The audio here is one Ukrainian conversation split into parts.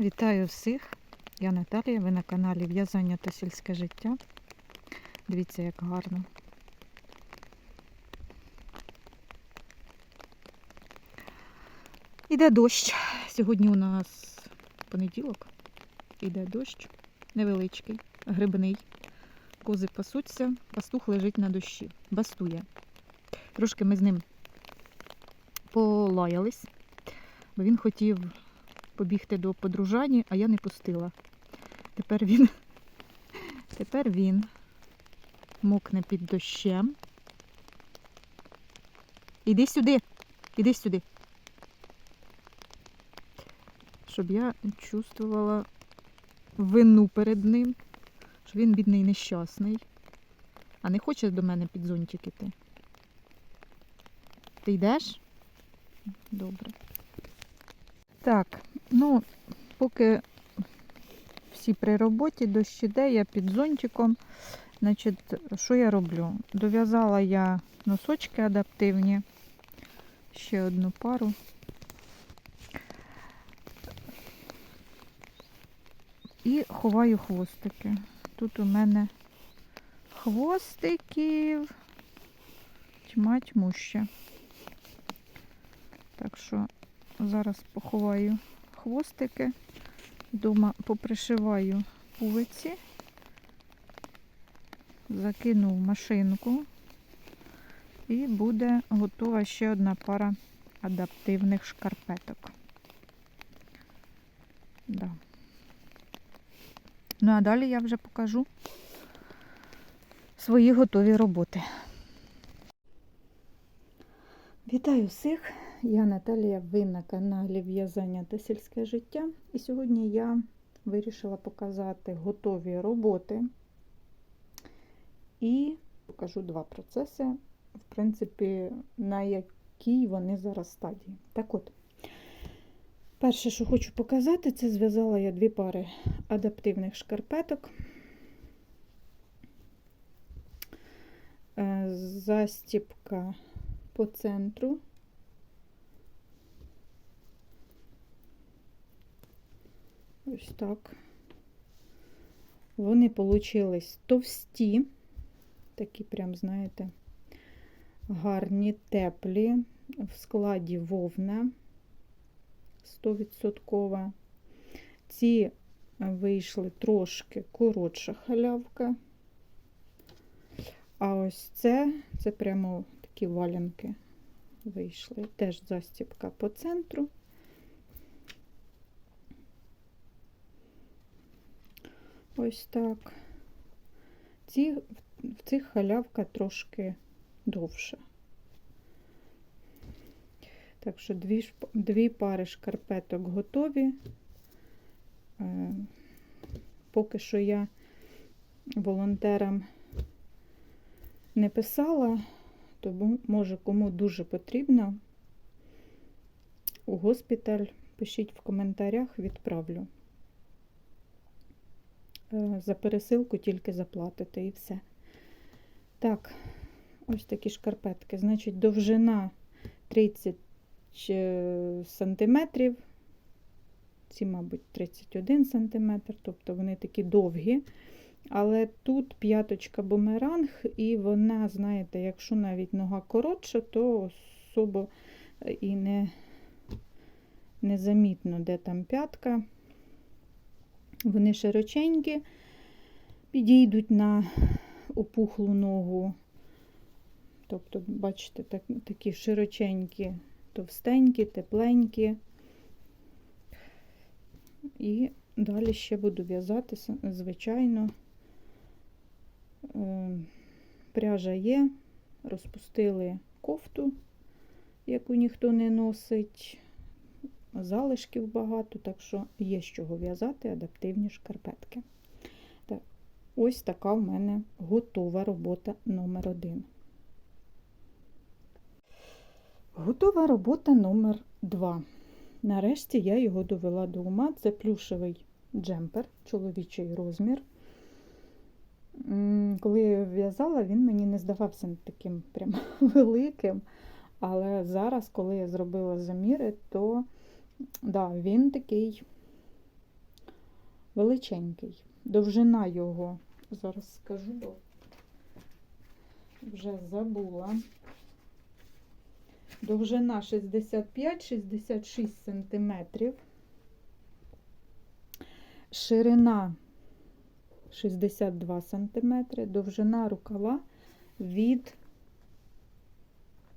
Вітаю всіх! Я Наталія, ви на каналі В'язання та сільське життя. Дивіться, як гарно. Іде дощ. Сьогодні у нас понеділок. Іде дощ невеличкий, грибний. Кози пасуться, пастух лежить на дощі, бастує. Трошки ми з ним полаялись, бо він хотів побігти до подружані, а я не пустила. Тепер він, тепер він мокне під дощем. Іди сюди, іди сюди. Щоб я чувствувала вину перед ним, що він бідний нещасний, а не хоче до мене під зонтик іти. Ти йдеш? Добре. Так, ну, поки всі при роботі, дощ іде, я під зонтиком. Значить, що я роблю? Дов'язала я носочки адаптивні, ще одну пару. І ховаю хвостики. Тут у мене хвостиків тьма тьмуща. Так що зараз поховаю хвостики, дома попришиваю пувиці, закину в машинку і буде готова ще одна пара адаптивних шкарпеток. Да. Ну а далі я вже покажу свої готові роботи. Вітаю всіх! Я Наталія, ви на каналі В'язання та сільське життя. І сьогодні я вирішила показати готові роботи і покажу два процеси, в принципі, на якій вони зараз стадії. Так от, перше, що хочу показати, це зв'язала я дві пари адаптивних шкарпеток. Е, Застіпка по центру. Ось так. Вони получились товсті, такі, прям, знаєте, гарні, теплі, в складі вовна 100%. Ці вийшли трошки коротша халявка. А ось це, це прямо такі валянки вийшли. Теж застіпка по центру. Ось так. Ці, в цих халявка трошки довша. Так що дві, дві пари шкарпеток готові. Е, поки що я волонтерам не писала, тому, може, кому дуже потрібно, у госпіталь пишіть в коментарях, відправлю. Е, За пересилку тільки заплатите і все. Так, ось такі шкарпетки. Значить, довжина 30 сантиметрів. Ці, мабуть, 31 сантиметр, тобто вони такі довгі. Але тут п'яточка бумеранг, і вона, знаєте, якщо навіть нога коротша, то особо і не, незамітно, де там п'ятка. Вони широченькі, підійдуть на опухлу ногу. Тобто, бачите, так, такі широченькі, товстенькі, тепленькі. І далі ще буду в'язати, звичайно. Е, Пряжа є, розпустили кофту, яку ніхто не носить залишків багато, так що є з чого в'язати адаптивні шкарпетки. Так, Ось така в мене готова робота номер один. Готова робота номер два. Нарешті я його довела до ума. Це плюшевий джемпер, чоловічий розмір. Коли я в'язала, він мені не здавався таким прям великим. Але зараз, коли я зробила заміри, то да, він такий величенький. Довжина його, зараз скажу, бо вже забула. Довжина 65-66 см. Ширина 62 см, довжина рукава від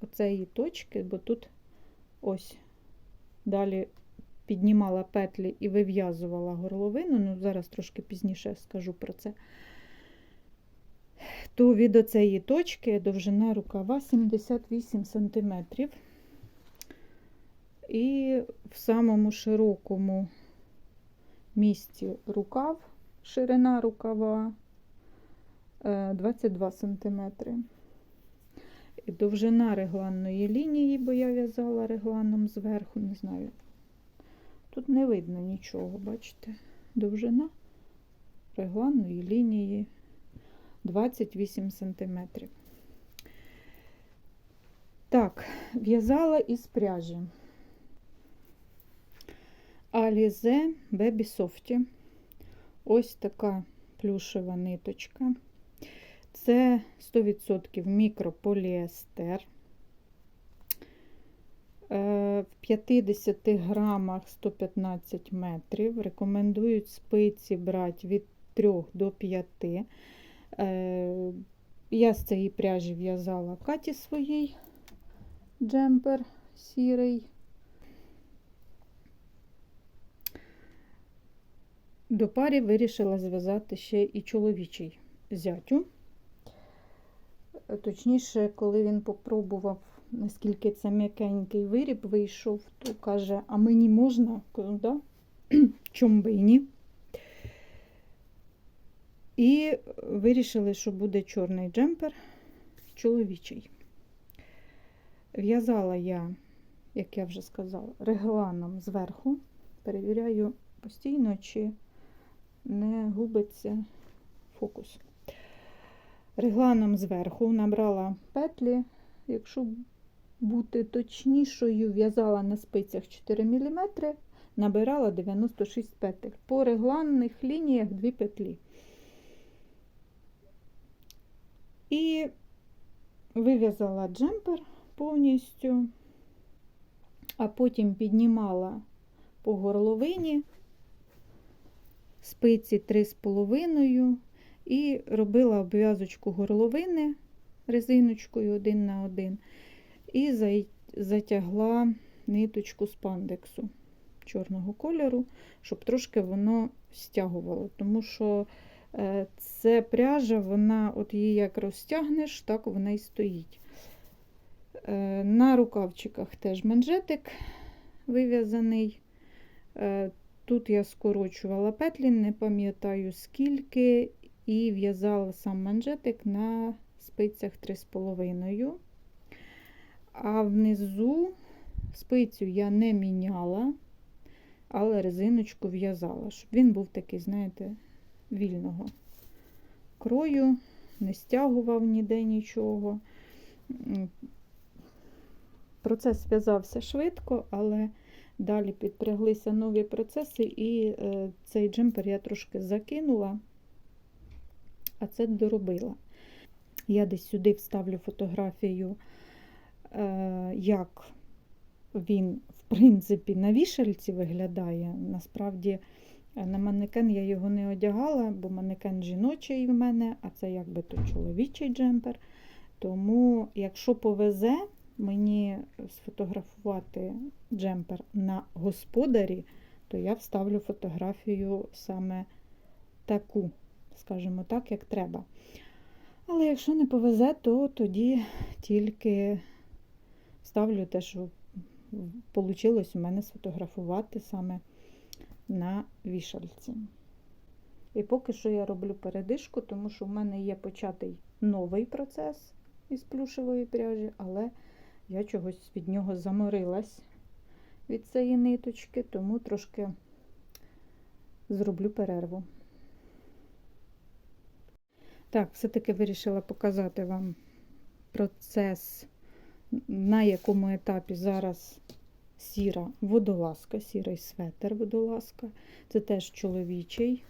оцеї точки, бо тут ось далі піднімала петлі і вив'язувала горловину, ну зараз трошки пізніше скажу про це. То від оцеї точки довжина рукава 78 см. І в самому широкому місці рукав, ширина рукава е, 22 см. Довжина регланної лінії, бо я в'язала регланом зверху, не знаю. Тут не видно нічого, бачите? Довжина регланної лінії 28 см. Так, в'язала із пряжі. Alize Baby Softy. Ось така плюшева ниточка. Це 100% мікрополіестер. Е, В 50 грамах 115 метрів. Рекомендують спиці брати від 3 до 5. Е, Я з цієї пряжі в'язала Каті своїй джемпер сірий. До парі вирішила зв'язати ще і чоловічий зятю. Точніше, коли він попробував, наскільки це м'якенький виріб вийшов, то каже, а мені можна? Кажу, да? Чом би і ні. І вирішили, що буде чорний джемпер чоловічий. В'язала я, як я вже сказала, регланом зверху. Перевіряю постійно, чи не губиться фокус. Регланом зверху набрала петлі, якщо бути точнішою, в'язала на спицях 4 мм, набирала 96 петель. По регланних лініях 2 петлі. І вив'язала джемпер повністю, а потім піднімала по горловині спиці 3,5 і робила обв'язочку горловини резиночкою один на один, і затягла ниточку спандексу чорного кольору, щоб трошки воно стягувало, тому що е, це пряжа, вона от її як розтягнеш, так вона і стоїть. Е, на рукавчиках теж манжетик вив'язаний. Е, тут я скорочувала петлі, не пам'ятаю скільки, і в'язала сам манжетик на спицях 3,5. А внизу спицю я не міняла, але резиночку в'язала, щоб він був такий, знаєте, вільного крою, не стягував ніде нічого. Процес зв'язався швидко, але далі підпряглися нові процеси, і е, цей джемпер я трошки закинула, а це доробила. Я десь сюди вставлю фотографію, е, як він, в принципі, на вішальці виглядає. Насправді, на манекен я його не одягала, бо манекен жіночий в мене, а це якби то чоловічий джемпер. Тому, якщо повезе, мені сфотографувати джемпер на господарі, то я вставлю фотографію саме таку, скажімо так, як треба. Але якщо не повезе, то тоді тільки ставлю те, що вийшло у мене сфотографувати саме на вішальці. І поки що я роблю передишку, тому що в мене є початий новий процес із плюшевої пряжі, але я чогось від нього заморилась від цієї ниточки, тому трошки зроблю перерву. Так, все-таки вирішила показати вам процес, на якому етапі зараз сіра водолазка, сірий светер водолазка. Це теж чоловічий.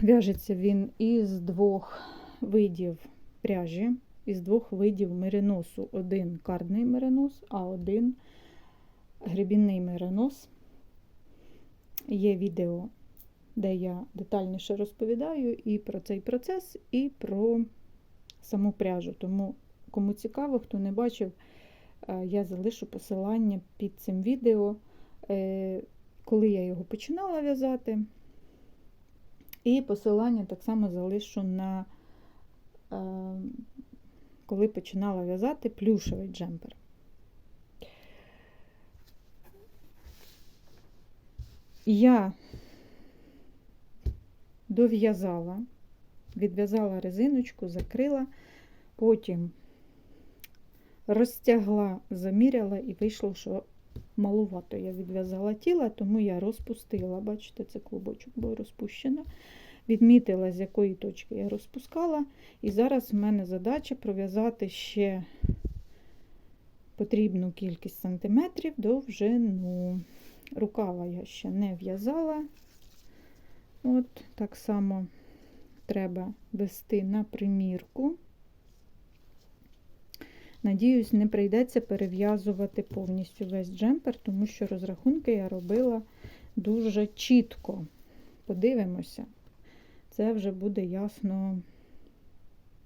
В'яжеться він із двох видів пряжі, із двох видів мериносу. Один кардний меринос, а один гребінний меринос. Є відео, де я детальніше розповідаю і про цей процес, і про саму пряжу. Тому, кому цікаво, хто не бачив, е, я залишу посилання під цим відео, е, коли я його починала в'язати. І посилання так само залишу на е, коли починала в'язати плюшевий джемпер. Я дов'язала, відв'язала резиночку, закрила, потім розтягла, заміряла і вийшло, що малувато я відв'язала тіло, тому я розпустила. Бачите, це клубочок був розпущено. Відмітила, з якої точки я розпускала. І зараз в мене задача пров'язати ще потрібну кількість сантиметрів довжину. Рукава я ще не в'язала. От так само треба вести на примірку. Надіюсь, не прийдеться перев'язувати повністю весь джемпер, тому що розрахунки я робила дуже чітко. Подивимося, це вже буде ясно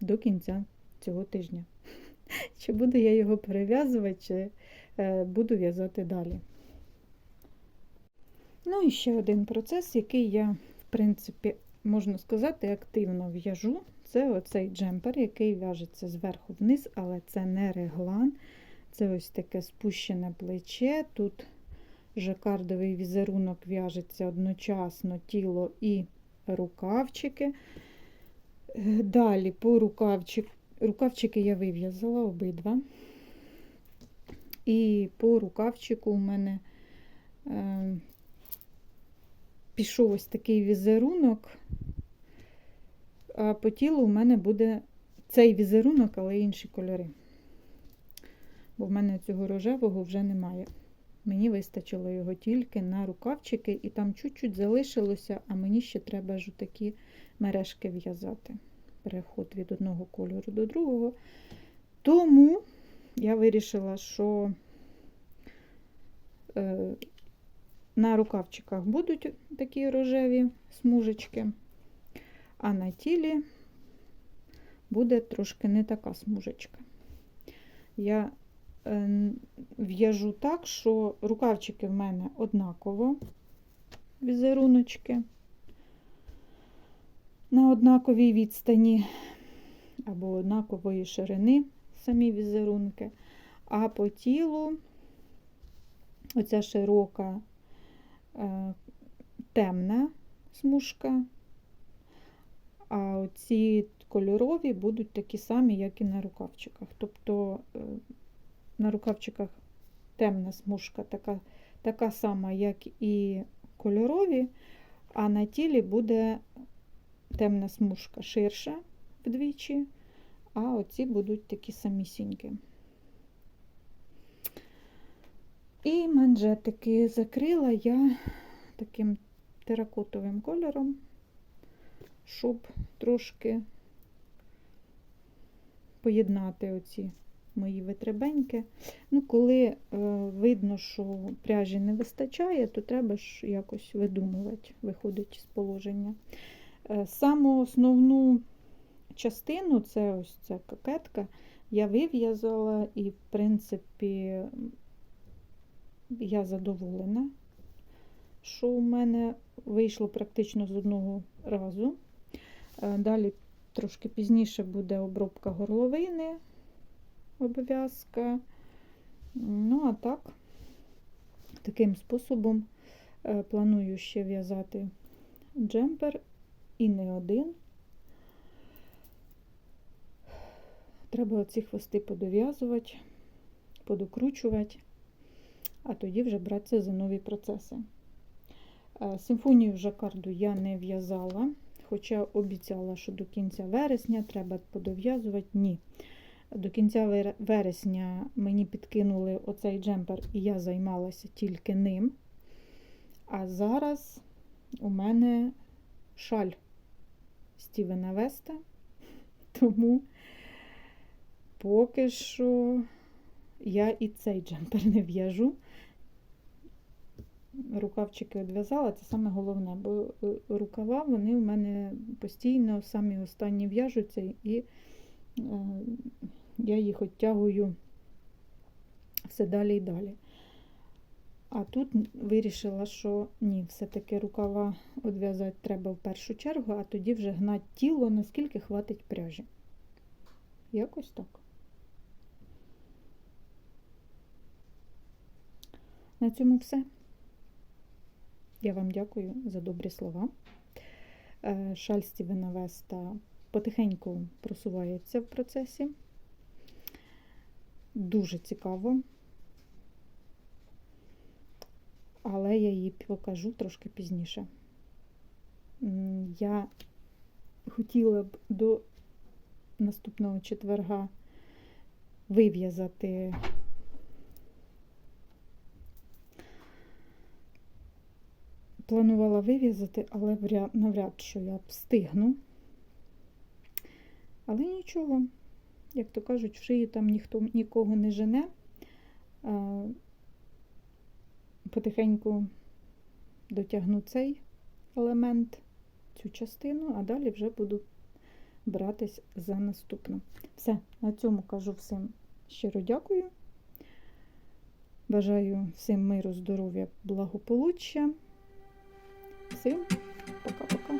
до кінця цього тижня. Чи буду я його перев'язувати, чи е, буду в'язати далі. Ну і ще один процес, який я, принципі, можна сказати, активно в'яжу. Це оцей джемпер, який в'яжеться зверху вниз, але це не реглан. Це ось таке спущене плече. Тут жакардовий візерунок в'яжеться одночасно тіло і рукавчики. Е, Далі по рукавчик, рукавчики я вив'язала обидва. І по рукавчику у мене е, пішов ось такий візерунок, а по тілу у мене буде цей візерунок, але інші кольори. Бо в мене цього рожевого вже немає. Мені вистачило його тільки на рукавчики, і там чуть-чуть залишилося, а мені ще треба ж такі мережки в'язати. Переход від одного кольору до другого. Тому я вирішила, що е, на рукавчиках будуть такі рожеві смужечки, а на тілі буде трошки не така смужечка. Я е, в'яжу так, що рукавчики в мене однаково візеруночки на однаковій відстані або однакової ширини самі візерунки, а по тілу оця широка темна смужка, а оці кольорові будуть такі самі, як і на рукавчиках. Тобто е, на рукавчиках темна смужка така, така сама, як і кольорові, а на тілі буде темна смужка ширша вдвічі, а оці будуть такі самісінькі. І манжетики закрила я таким теракотовим кольором, щоб трошки поєднати оці мої витребеньки. Ну, Коли е, видно, що пряжі не вистачає, то треба ж якось видумувати, виходить з положення. Е, саму основну частину, це ось ця кокетка, я вив'язала, і, в принципі, я задоволена, що у мене вийшло практично з одного разу. Е, далі трошки пізніше буде обробка горловини, обов'язка. Ну, а так, таким способом е, планую ще в'язати джемпер і не один. Треба оці хвости подов'язувати, подокручувати, а тоді вже братися за нові процеси. Е, симфонію жакарду я не в'язала, хоча обіцяла, що до кінця вересня треба подов'язувати. Ні. До кінця вересня мені підкинули оцей джемпер, і я займалася тільки ним. А зараз у мене шаль Стівена Веста, тому поки що я і цей джемпер не в'яжу. Рукавчики одв'язала, це саме головне, бо е, рукава вони у мене постійно самі останні в'яжуться, і е, я їх оттягую все далі і далі. А тут вирішила, що ні, все-таки рукава одв'язати треба в першу чергу, а тоді вже гнати тіло, наскільки хватить пряжі. Якось так. На цьому все. Я вам дякую за добрі слова. Е, Шаль Стівена Веста потихеньку просувається в процесі. Дуже цікаво. Але я її покажу трошки пізніше. Я хотіла б до наступного четверга вив'язати планувала вив'язати, але вряд, навряд що я встигну. Але нічого, як то кажуть, в шию там ніхто нікого не жене. Потихеньку дотягну цей елемент, цю частину, а далі вже буду братись за наступну. Все, на цьому кажу всім щиро дякую. Бажаю всім миру, здоров'я, благополуччя. Всім пока-пока.